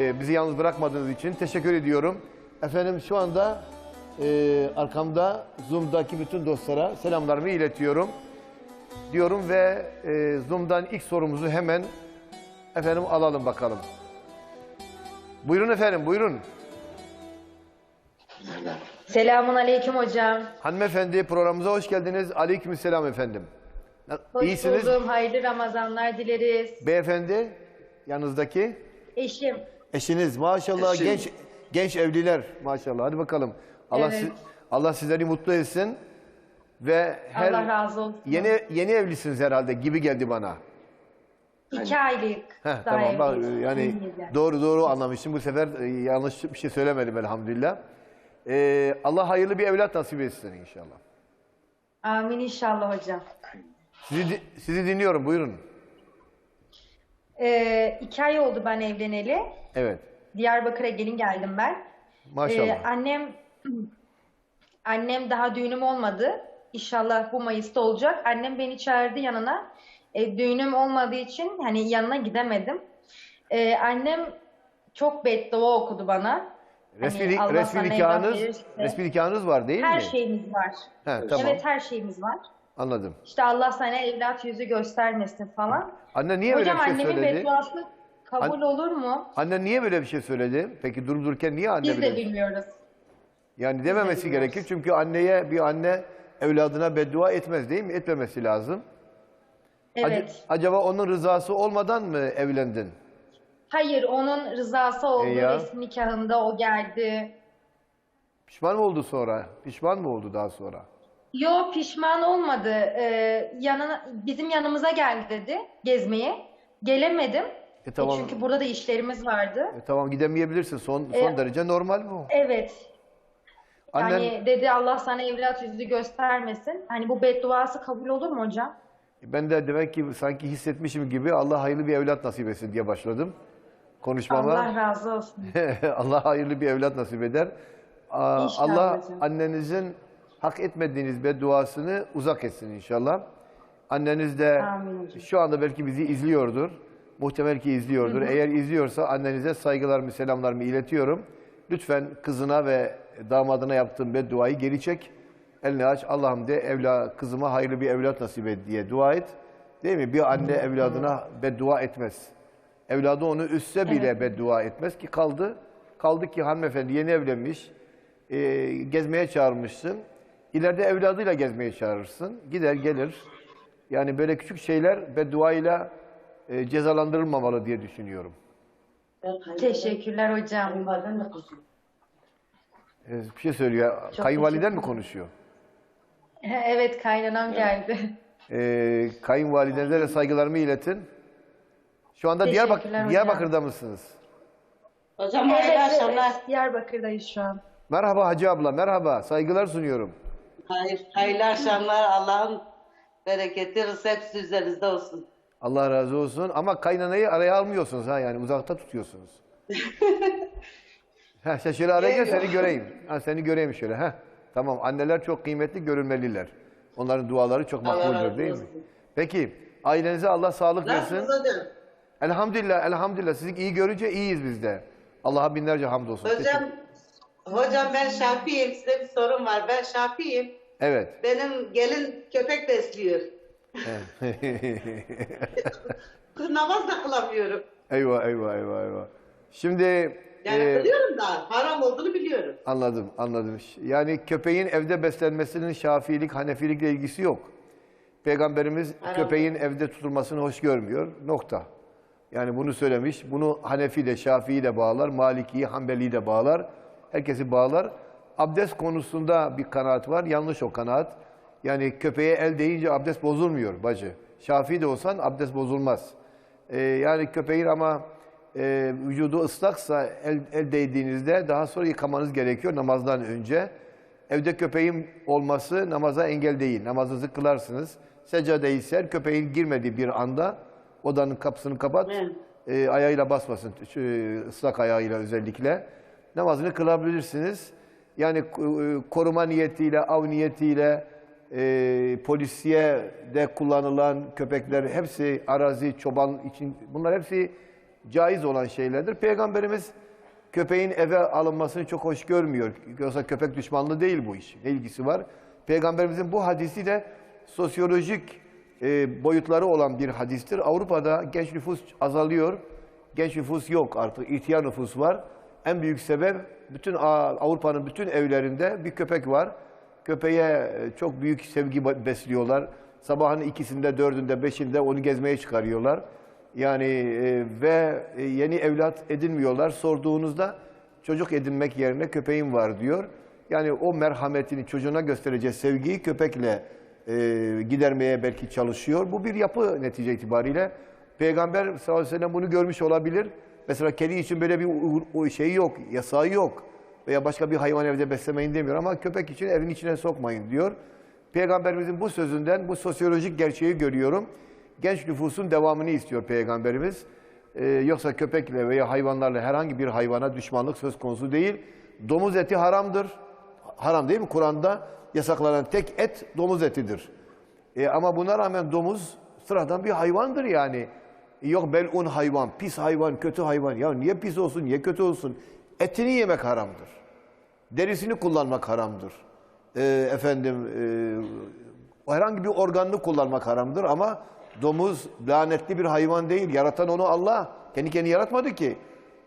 Ee, Bizi yalnız bırakmadığınız için teşekkür ediyorum. Efendim şu anda e, arkamda Zoom'daki bütün dostlara selamlarımı iletiyorum. Diyorum ve e, Zoom'dan ilk sorumuzu hemen efendim alalım bakalım. Buyurun efendim buyurun. Selamun aleyküm hocam. Hanımefendi programımıza hoş geldiniz. Aleykümselam efendim. Na- Hoş İyisiniz. buldum. Hayırlı Ramazanlar dileriz. Beyefendi yanınızdaki Eşim. Eşiniz maşallah Eşim. genç genç evliler maşallah. Hadi bakalım. Allah Evet. si- Allah sizleri mutlu etsin ve her Allah razı olsun. yeni yeni evlisiniz herhalde gibi geldi bana. İki aylık. Heh, daha tamam bak, evliyiz. yani İngilizce. doğru doğru anlamışım. Bu sefer e, yanlış bir şey söylemedim elhamdülillah. Ee, Allah hayırlı bir evlat nasip etsin inşallah. Amin inşallah hocam. Sizi di- sizi dinliyorum buyurun. Ee, iki ay oldu ben evleneli. Evet. Diyarbakır'a gelin geldim ben. Maşallah. Ee, annem annem daha düğünüm olmadı. İnşallah bu Mayıs'ta olacak. Annem beni çağırdı yanına. E, düğünüm olmadığı için hani yanına gidemedim. Ee, annem çok beddua okudu bana. resmi Hani resmi evlat nikahınız resmi nikahınız var değil Her mi? şeyimiz var. He, tamam. Evet her şeyimiz var. Anladım. İşte Allah sana evlat yüzü göstermesin falan. Anne niye böyle Hocam bir şey annemin söyledi? bedduası kabul An- olur mu? Anne niye böyle bir şey söyledi? Peki durup dururken niye anne Biz böyle de şey- bilmiyoruz. Yani dememesi bilmiyoruz. gerekir. Çünkü anneye bir anne evladına beddua etmez değil mi? Etmemesi lazım. Evet. acaba onun rızası olmadan mı evlendin? Hayır onun rızası oldu. E ya. Resmi nikahında o geldi. Pişman mı oldu sonra? Pişman mı oldu daha sonra? Yo pişman olmadı. Ee, yanına, bizim yanımıza geldi dedi gezmeye. Gelemedim. E, tamam. E, çünkü burada da işlerimiz vardı. E, tamam gidemeyebilirsin. Son son E, derece normal bu. Evet. Annen Yani dedi Allah sana evlat yüzü göstermesin. Hani bu bedduası kabul olur mu hocam? ben de demek ki sanki hissetmişim gibi Allah hayırlı bir evlat nasip etsin diye başladım konuşmama. Allah razı olsun. Allah hayırlı bir evlat nasip eder. Aa, Allah hocam. annenizin hak etmediğiniz bedduasını uzak etsin inşallah. Anneniz de şu anda belki bizi izliyordur. Muhtemel ki izliyordur. Eğer izliyorsa annenize saygılarımı, selamlarımı iletiyorum. Lütfen kızına ve damadına yaptığın bedduayı geri çek. Elini aç. Allah'ım de evla, kızıma hayırlı bir evlat nasip et diye dua et. Değil mi? Bir anne evladına beddua etmez. Evladı onu üstse bile beddua etmez ki kaldı. Kaldı ki hanımefendi yeni evlenmiş. e, gezmeye çağırmışsın. İleride evladıyla gezmeye çağırırsın. Gider gelir. Yani böyle küçük şeyler bedduayla e, cezalandırılmamalı diye düşünüyorum. Teşekkürler hocam. E, bir şey söylüyor. Çok Kayınvaliden mi konuşuyor? Evet kaynanam geldi. E, kayınvalidenize de saygılarımı iletin. Şu anda Teşekkürler Diyarbak hocam. Diyarbakır'da mısınız? Hocam hayırlı akşamlar. Diyarbakır'dayız şu an. Merhaba Hacı abla, merhaba. Saygılar sunuyorum. Hayır, hayırlı akşamlar. Allah'ın bereketi, hepsi üzerinizde olsun. Allah razı olsun. Ama kaynanayı araya almıyorsunuz ha yani uzakta tutuyorsunuz. ha sen şöyle araya gel seni göreyim. Ha seni göreyim şöyle. Ha tamam. Anneler çok kıymetli, görülmeliler. Onların duaları çok makbuldür değil mi? Peki ailenize Allah sağlık versin. Elhamdülillah, elhamdülillah. Sizi iyi görünce iyiyiz biz de. Allah'a binlerce hamdolsun. Hocam, Teşekkür- hocam ben Şafi'yim. Size bir sorum var. Ben Şafi'yim. Evet. Benim gelin köpek besliyor. Kız namaz da kılamıyorum. eyvah, eyvah, eyvah, eyvah. Şimdi Yani e, kılıyorum da haram olduğunu biliyorum. Anladım, anladım. Yani köpeğin evde beslenmesinin şafiilik, hanefilikle ilgisi yok. Peygamberimiz Anladım. köpeğin evde tutulmasını hoş görmüyor. Nokta. Yani bunu söylemiş. Bunu Hanefi de, Şafii de bağlar, Maliki'yi, Hanbeli'yi de bağlar. Herkesi bağlar. Abdest konusunda bir kanaat var. Yanlış o kanaat. Yani köpeğe el değince abdest bozulmuyor bacı. Şafii de olsan abdest bozulmaz. Ee, yani köpeğin ama e, vücudu ıslaksa el, el değdiğinizde daha sonra yıkamanız gerekiyor namazdan önce. Evde köpeğin olması namaza engel değil. Namazınızı kılarsınız. Seccadeyi ser, köpeğin girmediği bir anda odanın kapısını kapat. Evet. E, ayağıyla basmasın, şu, ıslak ayağıyla özellikle. Namazını kılabilirsiniz. Yani e, koruma niyetiyle, av niyetiyle, e, polisiye de kullanılan köpekler hepsi arazi, çoban için bunlar hepsi caiz olan şeylerdir. Peygamberimiz köpeğin eve alınmasını çok hoş görmüyor. Yoksa köpek düşmanlığı değil bu iş. Ne ilgisi var? Peygamberimizin bu hadisi de sosyolojik e, boyutları olan bir hadistir. Avrupa'da genç nüfus azalıyor. Genç nüfus yok artık. İhtiyar nüfus var. En büyük sebep bütün Avrupa'nın bütün evlerinde bir köpek var. Köpeğe e, çok büyük sevgi besliyorlar. Sabahın ikisinde, dördünde, beşinde onu gezmeye çıkarıyorlar. Yani e, ve e, yeni evlat edinmiyorlar. Sorduğunuzda çocuk edinmek yerine köpeğim var diyor. Yani o merhametini çocuğuna göstereceği sevgiyi köpekle e, gidermeye belki çalışıyor. Bu bir yapı netice itibariyle. Peygamber sallallahu aleyhi ve sellem bunu görmüş olabilir. Mesela kedi için böyle bir şey yok, yasağı yok. Veya başka bir hayvan evde beslemeyin demiyor ama köpek için evin içine sokmayın diyor. Peygamberimizin bu sözünden bu sosyolojik gerçeği görüyorum. Genç nüfusun devamını istiyor Peygamberimiz. Ee, yoksa köpekle veya hayvanlarla herhangi bir hayvana düşmanlık söz konusu değil. Domuz eti haramdır. Haram değil mi? Kur'an'da yasaklanan tek et domuz etidir. E, ama buna rağmen domuz sıradan bir hayvandır yani. Yok belun hayvan, pis hayvan, kötü hayvan. Ya niye pis olsun, niye kötü olsun? Etini yemek haramdır. Derisini kullanmak haramdır. E, efendim, e, herhangi bir organını kullanmak haramdır ama domuz lanetli bir hayvan değil. Yaratan onu Allah. Kendi kendini yaratmadı ki.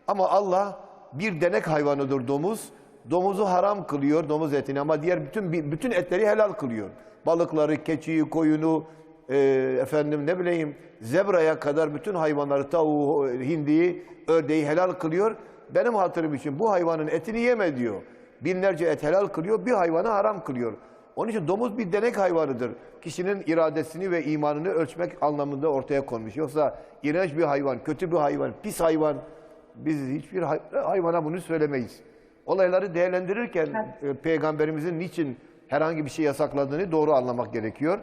Ama Allah bir denek hayvanıdır domuz. Domuzu haram kılıyor, domuz etini ama diğer bütün bütün etleri helal kılıyor. Balıkları, keçiyi, koyunu, e, efendim ne bileyim zebraya kadar bütün hayvanları, tavuğu, hindiyi, ördeği helal kılıyor. Benim hatırım için bu hayvanın etini yeme diyor. Binlerce et helal kılıyor, bir hayvanı haram kılıyor. Onun için domuz bir denek hayvanıdır. Kişinin iradesini ve imanını ölçmek anlamında ortaya konmuş. Yoksa iğrenç bir hayvan, kötü bir hayvan, pis hayvan, biz hiçbir hay- hayvana bunu söylemeyiz. Olayları değerlendirirken e, peygamberimizin niçin herhangi bir şey yasakladığını doğru anlamak gerekiyor.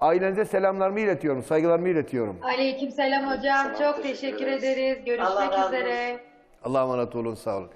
Ailenize selamlarımı iletiyorum, saygılarımı iletiyorum. Aleykümselam hocam. Çok teşekkür ederiz. Allah Görüşmek razı üzere. Allah'a emanet olun, sağ olun.